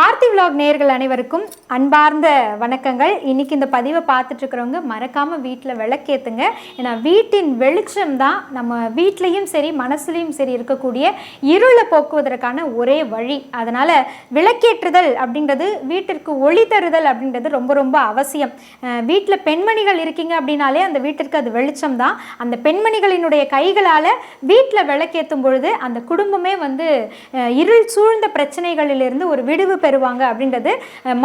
Aarthi vlog நேர்கள் அனைவருக்கும் அன்பார்ந்த வணக்கங்கள். இன்றைக்கி இந்த பதிவை பார்த்துட்ருக்குறவங்க மறக்காமல் வீட்டில் விளக்கேத்துங்க. ஏன்னா வீட்டின் வெளிச்சம் தான் நம்ம வீட்லேயும் சரி மனசுலேயும் சரி இருக்கக்கூடிய இருளை போக்குவதற்கான ஒரே வழி. அதனால் விளக்கேற்றுதல் அப்படின்றது வீட்டிற்கு ஒளி தருதல் அப்படின்றது ரொம்ப ரொம்ப அவசியம். வீட்டில் பெண்மணிகள் இருக்கீங்க அப்படின்னாலே அந்த வீட்டிற்கு அது வெளிச்சம் தான். அந்த பெண்மணிகளினுடைய கைகளால் வீட்டில் விளக்கேற்றும் பொழுது அந்த குடும்பமே வந்து இருள் சூழ்ந்த பிரச்சனைகளிலிருந்து ஒரு விடுவு பெறுவாங்க அப்படின்றது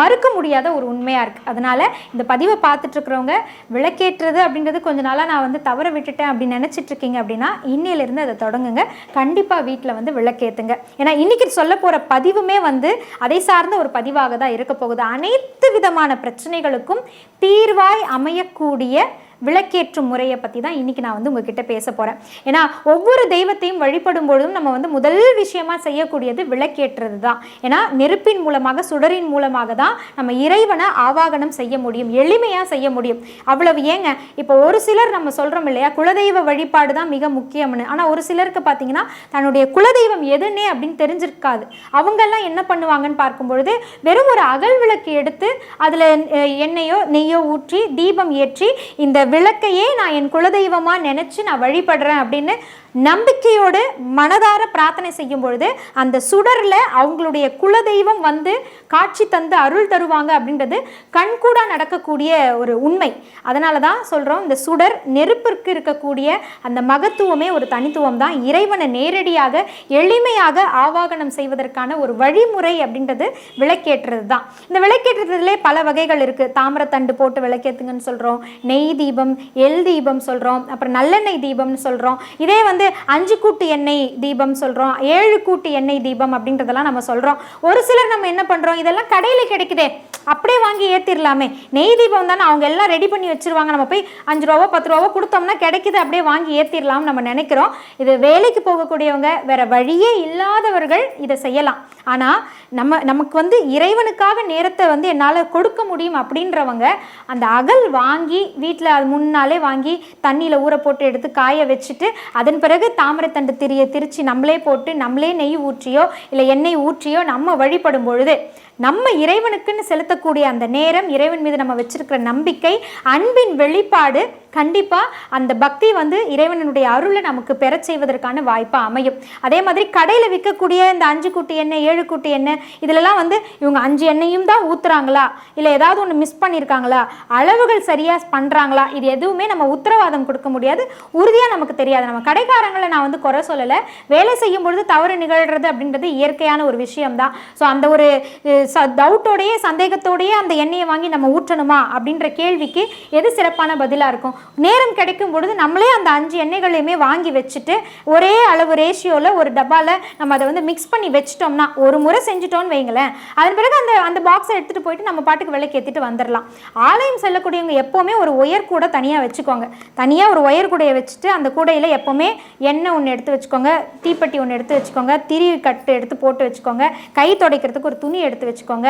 மறுக்க முடியாத ஒரு உண்மையாக இருக்குது அதனால் இந்த பதிவை பார்த்துட்ருக்குறவங்க விளக்கேற்றது விளக்கேற்றுறது அப்படின்றது கொஞ்ச நாளாக நான் வந்து தவற விட்டுட்டேன் அப்படின்னு நினச்சிட்டு இருக்கீங்க அப்படின்னா இன்னையிலேருந்து அதை தொடங்குங்க. கண்டிப்பாக வீட்டில் வந்து விளக்கேற்றுங்க ஏன்னா இன்னைக்கு சொல்ல போகிற பதிவுமே வந்து அதை சார்ந்த ஒரு பதிவாக தான் இருக்க போகுது. அனைத்து விதமான பிரச்சனைகளுக்கும் தீர்வாய் அமையக்கூடிய விளக்கேற்றும் முறையை பற்றி தான் இன்றைக்கி நான் வந்து உங்ககிட்ட பேச போகிறேன் ஏன்னா ஒவ்வொரு தெய்வத்தையும் வழிபடும் பொழுதும் நம்ம வந்து முதல் விஷயமாக செய்யக்கூடியது விளக்கேற்றுறது தான். ஏன்னா நெருப்பின் மூலமாக சுடரின் மூலமாக தான் நம்ம இறைவனை ஆவாகனம் செய்ய முடியும் எளிமையாக செய்ய முடியும். அவ்வளவு ஏங்க இப்போ ஒரு சிலர் நம்ம சொல்கிறோம் இல்லையா குலதெய்வ வழிபாடு தான் மிக முக்கியம்னு. ஆனால் ஒரு சிலருக்கு பார்த்தீங்கன்னா தன்னுடைய குலதெய்வம் எதுன்னே அப்படின்னு தெரிஞ்சிருக்காது. அவங்கெல்லாம் என்ன பண்ணுவாங்கன்னு பார்க்கும் பொழுது வெறும் ஒரு அகல் விளக்கு எடுத்து அதில் எண்ணெயோ நெய்யோ ஊற்றி தீபம் ஏற்றி இந்த விளக்கையே நான் என் குலதெய்வமாக நினச்சி நான் வழிபடுறேன் அப்படின்னு நம்பிக்கையோடு மனதார பிரார்த்தனை செய்யும் பொழுது அந்த சுடரில் அவங்களுடைய குலதெய்வம் வந்து காட்சி தந்து அருள் தருவாங்க அப்படின்றது கண்கூடாக நடக்கக்கூடிய ஒரு உண்மை. அதனால தான் சொல்கிறோம் இந்த சுடர் நெருப்பிற்கு இருக்கக்கூடிய அந்த மகத்துவமே ஒரு தனித்துவம் தான் இறைவனை நேரடியாக எளிமையாக ஆவாகனம் செய்வதற்கான ஒரு வழிமுறை அப்படின்றது விளக்கேற்றுறது தான் இந்த விளக்கேற்றுறதுலே பல வகைகள் இருக்குது தாமிரத்தண்டு போட்டு விளக்கேற்றுங்கன்னு சொல்கிறோம் நெய் தீபம் எல் தீபம் சொல்கிறோம் அப்புறம் நல்லெண்ணெய் தீபம்னு சொல்கிறோம் இதே வந்து அஞ்சு கூட்டு எண்ணெய் தீபம் சொல்கிறோம் ஏழு கூட்டு எண்ணெய் தீபம் அப்படின்றதெல்லாம் நம்ம சொல்கிறோம் ஒரு சிலர் நம்ம என்ன பண்ணுறோம் இதெல்லாம் கடையில் கிடைக்குதே அப்படியே வாங்கி ஏற்றிடலாமே நெய் தீபம் தானே அவங்க எல்லாம் ரெடி பண்ணி வச்சிருவாங்க. நம்ம போய் அஞ்சு ரூபாவோ பத்து ரூபாவோ கொடுத்தோம்னா கிடைக்குது அப்படியே வாங்கி ஏற்றிடலாம் நம்ம நினைக்கிறோம். இது வேலைக்கு போகக்கூடியவங்க வேற வழியே இல்லாதவர்கள் இதை செய்யலாம். ஆனால் நம்ம நமக்கு வந்து இறைவனுக்காக நேரத்தை வந்து என்னால் கொடுக்க முடியும் அப்படின்றவங்க அந்த அகல் வாங்கி வீட்டில் அது முன்னாலே வாங்கி தண்ணியில் ஊற போட்டு எடுத்து காய வச்சுட்டு அதன் பிறகு தாமரைத்தண்டு திரியை திரிச்சு நம்மளே போட்டு நம்மளே நெய் ஊற்றியோ இல்லை எண்ணெய் ஊற்றியோ நம்ம வழிபடும் பொழுது நம்ம இறைவனுக்குன்னு செலுத்தக்கூடிய அந்த நேரம் இறைவன் மீது நம்ம வச்சிருக்கிற நம்பிக்கை அன்பின் வெளிப்பாடு கண்டிப்பாக அந்த பக்தி வந்து இறைவனுடைய அருளை நமக்கு பெறச் செய்வதற்கான வாய்ப்பாக அமையும். அதே மாதிரி கடையில் விற்கக்கூடிய இந்த அஞ்சு குட்டி எண்ணெய் ஏழு குட்டி எண்ணெய் இதிலலாம் வந்து இவங்க அஞ்சு எண்ணெயும் தான் ஊற்றுறாங்களா இல்லை ஏதாவது ஒன்று மிஸ் பண்ணியிருக்காங்களா அளவுகள் சரியாக பண்ணுறாங்களா இது எதுவுமே நம்ம உத்தரவாதம் கொடுக்க முடியாது. உறுதியாக நமக்கு தெரியாது. நம்ம கடைக்காரங்களை நான் வந்து குறை சொல்லலை. வேலை செய்யும் பொழுது தவறு நிகழ்கிறது அப்படின்றது இயற்கையான ஒரு விஷயம்தான். ஸோ அந்த ஒரு டவுட்டோடையே சந்தேகத்தோடையே அந்த எண்ணெயை வாங்கி நம்ம ஊற்றணுமா அப்படின்ற கேள்விக்கு எது சிறப்பான பதிலாக இருக்கும்? நேரம் கிடைக்கும் பொழுது நம்மளே அந்த அஞ்சு எண்ணெய்களையுமே வாங்கி வச்சுட்டு ஒரே அளவு ரேஷியோவில் ஒரு டப்பாவில் நம்ம அதை வந்து மிக்ஸ் பண்ணி வச்சிட்டோம்னா ஒரு முறை செஞ்சுட்டோம்னு வைங்களேன் அதன் பிறகு அந்த அந்த பாக்ஸை எடுத்துகிட்டு போயிட்டு நம்ம பாட்டுக்கு விலைக்கு ஏற்றிட்டு வந்துடலாம் ஆலயம் செல்லக்கூடியவங்க எப்போவுமே ஒரு ஒயர் கூட தனியாக வச்சுக்கோங்க. தனியாக ஒரு ஒயர் கூடையை வச்சுட்டு அந்த கூடையில் எப்போவுமே எண்ணெய் ஒன்று எடுத்து வச்சுக்கோங்க தீப்பெட்டி ஒன்று எடுத்து வச்சுக்கோங்க திரி கட்டு எடுத்து போட்டு வச்சுக்கோங்க கை துடைக்கிறதுக்கு ஒரு துணி எடுத்து வச்சுக்கோங்க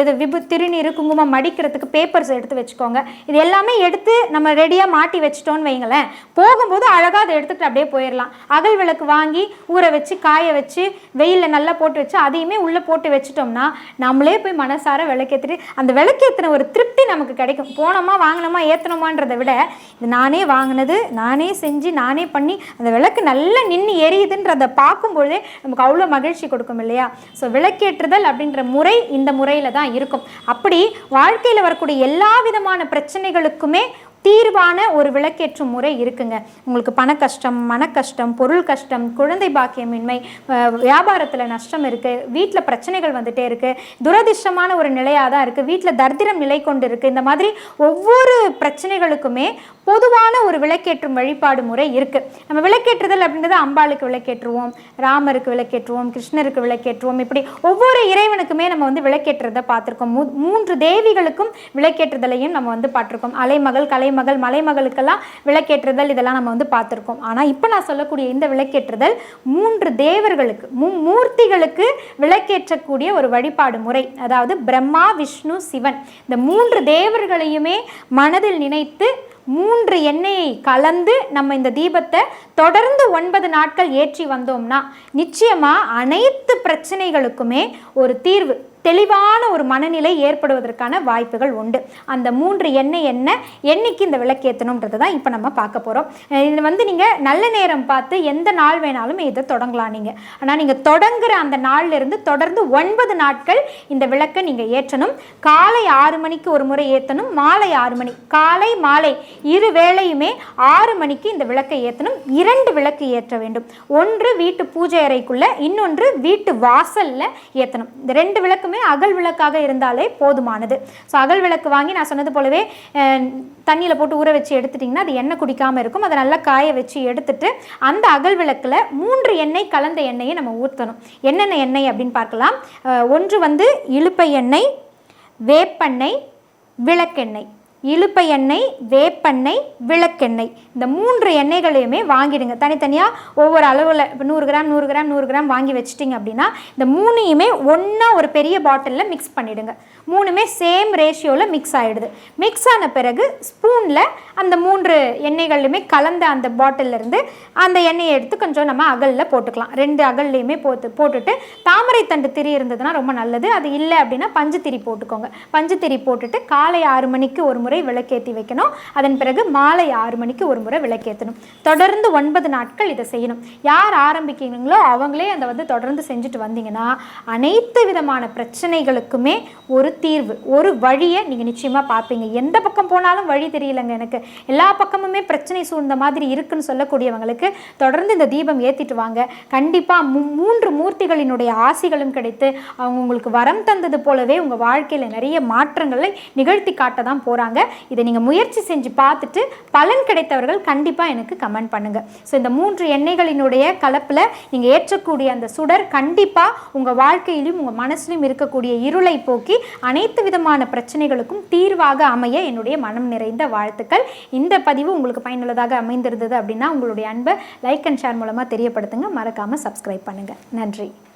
இது விபு திருநீர் குங்குமம் மடிக்கிறதுக்கு பேப்பர்ஸ் எடுத்து வச்சுக்கோங்க. இது எல்லாமே எடுத்து நம்ம ரெடியாக மாட்டி வச்சிட்டோன்னு வைங்களேன். போகும்போது அழகாக அதை எடுத்துகிட்டு அப்படியே போயிடலாம் அகல் விளக்கு வாங்கி ஊற வச்சு காய வச்சு வெயிலில் நல்லா போட்டு வச்சு அதையுமே உள்ளே போட்டு வச்சிட்டோம்னா நம்மளே போய் மனசார விளக்கேற்றிட்டு அந்த விளக்கேற்றின ஒரு திருப்தி நமக்கு கிடைக்கும். போனோமா வாங்கினோமா ஏற்றணுமான்றதை விட இது நானே வாங்கினது நானே செஞ்சு நானே பண்ணி அந்த விளக்கு நல்லா நின்று எரியுதுன்றதை பார்க்கும்பொழுதே நமக்கு அவ்வளோ மகிழ்ச்சி கொடுக்கும் இல்லையா? ஸோ விளக்கேற்றுதல் அப்படின்ற முறை இந்த முறையில் தான் இருக்கும். அப்படி வாழ்க்கையில் வரக்கூடிய எல்லா விதமான பிரச்சனைகளுக்குமே தீர்வான ஒரு விளக்கேற்றும் முறை இருக்குங்க. உங்களுக்கு பண கஷ்டம் மன கஷ்டம் பொருள் கஷ்டம் குழந்தை பாக்கியமின்மை வியாபாரத்தில் நஷ்டம் இருக்குது வீட்டில் பிரச்சனைகள் வந்துட்டே இருக்குது துரதிர்ஷ்டமான ஒரு நிலையாக தான் இருக்குது வீட்டில் தரித்திரம் நிலை கொண்டு இருக்குது இந்த மாதிரி ஒவ்வொரு பிரச்சனைகளுக்குமே பொதுவான ஒரு விளக்கேற்றும் வழிபாடு முறை இருக்குது நம்ம விளக்கேற்றுதல் அப்படின்றது அம்பாளுக்கு விளக்கேற்றுவோம் ராமருக்கு விளக்கேற்றுவோம் கிருஷ்ணருக்கு விளக்கேற்றுவோம். இப்படி ஒவ்வொரு இறைவனுக்குமே நம்ம வந்து விளக்கேற்றுறதை பார்த்துருக்கோம். மூன்று தேவிகளுக்கும் விளக்கேற்றுதலையும் நம்ம வந்து பார்த்துருக்கோம். அலைமகள் கலைமகள் மலைமகளுக்கெல்லாம் விளக்கேற்றுதல் இதெல்லாம் நம்ம வந்து பார்த்துருக்கோம். ஆனால் இப்போ நான் சொல்லக்கூடிய இந்த விளக்கேற்றுதல் மூன்று தேவர்களுக்கு மூ மூர்த்திகளுக்கு விளக்கேற்றக்கூடிய ஒரு வழிபாடு முறை. அதாவது பிரம்மா விஷ்ணு சிவன். இந்த மூன்று தேவர்களையுமே மனதில் நினைத்து மூன்று எண்ணெயை கலந்து நம்ம இந்த தீபத்தை தொடர்ந்து ஒன்பது நாட்கள் ஏற்றி வந்தோம்னா நிச்சயமாக அனைத்து பிரச்சனைகளுக்குமே ஒரு தீர்வு. தெளிவான ஒரு மனநிலை ஏற்படுவதற்கான வாய்ப்புகள் உண்டு. அந்த மூன்று எண்ணெய் என்ன என்னைக்கு இந்த விளக்கேற்றணுன்றது தான் இப்போ நம்ம பார்க்க போகிறோம் இது வந்து நீங்கள் நல்ல நேரம் பார்த்து எந்த நாள் வேணாலும் இதை தொடங்கலாம் நீங்கள் ஆனால் நீங்கள் தொடங்குற அந்த நாள்ல இருந்து தொடர்ந்து ஒன்பது நாட்கள் இந்த விளக்கை நீங்கள் ஏற்றணும். காலை ஆறு மணிக்கு ஒரு முறை ஏற்றணும் மாலை ஆறு மணி காலை மாலை இரு வேளையுமே ஆறு மணிக்கு இந்த விளக்கை ஏற்றணும் இரண்டு விளக்கு ஏற்ற வேண்டும். ஒன்று வீட்டு பூஜை அறைக்குள்ளே இன்னொன்று வீட்டு வாசலில் ஏற்றணும் இந்த ரெண்டு விளக்கு விளக்குமே அகல் விளக்காக இருந்தாலே போதுமானது. ஸோ அகல் விளக்கு வாங்கி நான் சொன்னது போலவே தண்ணியில் போட்டு ஊற வச்சு எடுத்துட்டிங்கன்னா அது எண்ணெய் குடிக்காமல் இருக்கும். அதை நல்லா காய வச்சு எடுத்துட்டு அந்த அகல் விளக்கில் மூன்று எண்ணெய் கலந்த எண்ணெயை நம்ம ஊற்றணும் என்னென்ன எண்ணெய் அப்படின்னு பார்க்கலாம். ஒன்று வந்து இழுப்பை எண்ணெய் வேப்பெண்ணெய் விளக்கெண்ணெய். இழுப்பை எண்ணெய் வேப்பெண்ணெய் விளக்கெண்ணெய். இந்த மூன்று எண்ணெய்களையுமே வாங்கிடுங்க. தனித்தனியாக ஒவ்வொரு அளவில் இப்போ நூறு கிராம் நூறு கிராம் நூறு கிராம் வாங்கி வச்சிட்டிங்க அப்படின்னா இந்த மூணையுமே ஒன்றா ஒரு பெரிய பாட்டிலில் மிக்ஸ் பண்ணிவிடுங்க மூணுமே சேம் ரேஷியோவில் மிக்ஸ் ஆகிடுது மிக்ஸ் ஆன பிறகு ஸ்பூனில் அந்த மூன்று எண்ணெய்கள்லையுமே கலந்த அந்த பாட்டிலிருந்து அந்த எண்ணெயை எடுத்து கொஞ்சம் நம்ம அகலில் போட்டுக்கலாம். ரெண்டு அகல்லையுமே போட்டு போட்டுட்டு தாமரை தண்டு திரி இருந்ததுன்னா ரொம்ப நல்லது. அது இல்லை அப்படின்னா பஞ்சு திரி போட்டுக்கோங்க. பஞ்சு திரி போட்டுட்டு காலை ஆறு மணிக்கு ஒரு முறை விளக்கேற்றி வைக்கணும். அதன் பிறகு மாலை ஆறு மணிக்கு ஒரு முறை விளக்கேற்றணும் தொடர்ந்து ஒன்பது நாட்கள் இதை செய்யணும். யார் ஆரம்பிக்கிறீங்களோ அவங்களே அதை வந்து தொடர்ந்து செஞ்சுட்டு வந்தீங்கன்னா அனைத்து விதமான பிரச்சனைகளுக்குமே ஒரு தீர்வு ஒரு வழியை நீங்கள் நிச்சயமாக பார்ப்பீங்க. எந்த பக்கம் போனாலும் வழி தெரியலங்க எனக்கு. எல்லா பக்கமுமே பிரச்சனை சூழ்ந்த மாதிரி இருக்குன்னு சொல்லக்கூடியவங்களுக்கு தொடர்ந்து இந்த தீபம் ஏற்றிட்டு வாங்க. கண்டிப்பாக மூன்று மூர்த்திகளினுடைய ஆசிகளும் கிடைத்து அவங்க உங்களுக்கு வரம் தந்தது போலவே உங்கள் வாழ்க்கையில் நிறைய மாற்றங்களை நிகழ்த்தி காட்ட தான் போகிறாங்க இதை நீங்கள் முயற்சி செஞ்சு பார்த்துட்டு பலன் கிடைத்தவர்கள் கண்டிப்பாக எனக்கு கமெண்ட் பண்ணுங்கள் ஸோ இந்த மூன்று எண்ணெய்களினுடைய கலப்பில் நீங்கள் ஏற்றக்கூடிய அந்த சுடர் கண்டிப்பாக உங்கள் வாழ்க்கையிலும் உங்கள் மனசிலும் இருக்கக்கூடிய இருளை போக்கி அனைத்து விதமான பிரச்சனைகளுக்கும் தீர்வாக அமைய என்னுடைய மனம் நிறைந்த வாழ்த்துக்கள். இந்த பதிவு உங்களுக்கு பயனுள்ளதாக அமைந்திருந்தது அப்படின்னா உங்களுடைய அன்பை லைக் அண்ட் ஷேர் மூலமாக தெரியப்படுத்துங்க. மறக்காமல் சப்ஸ்கிரைப் பண்ணுங்கள் நன்றி.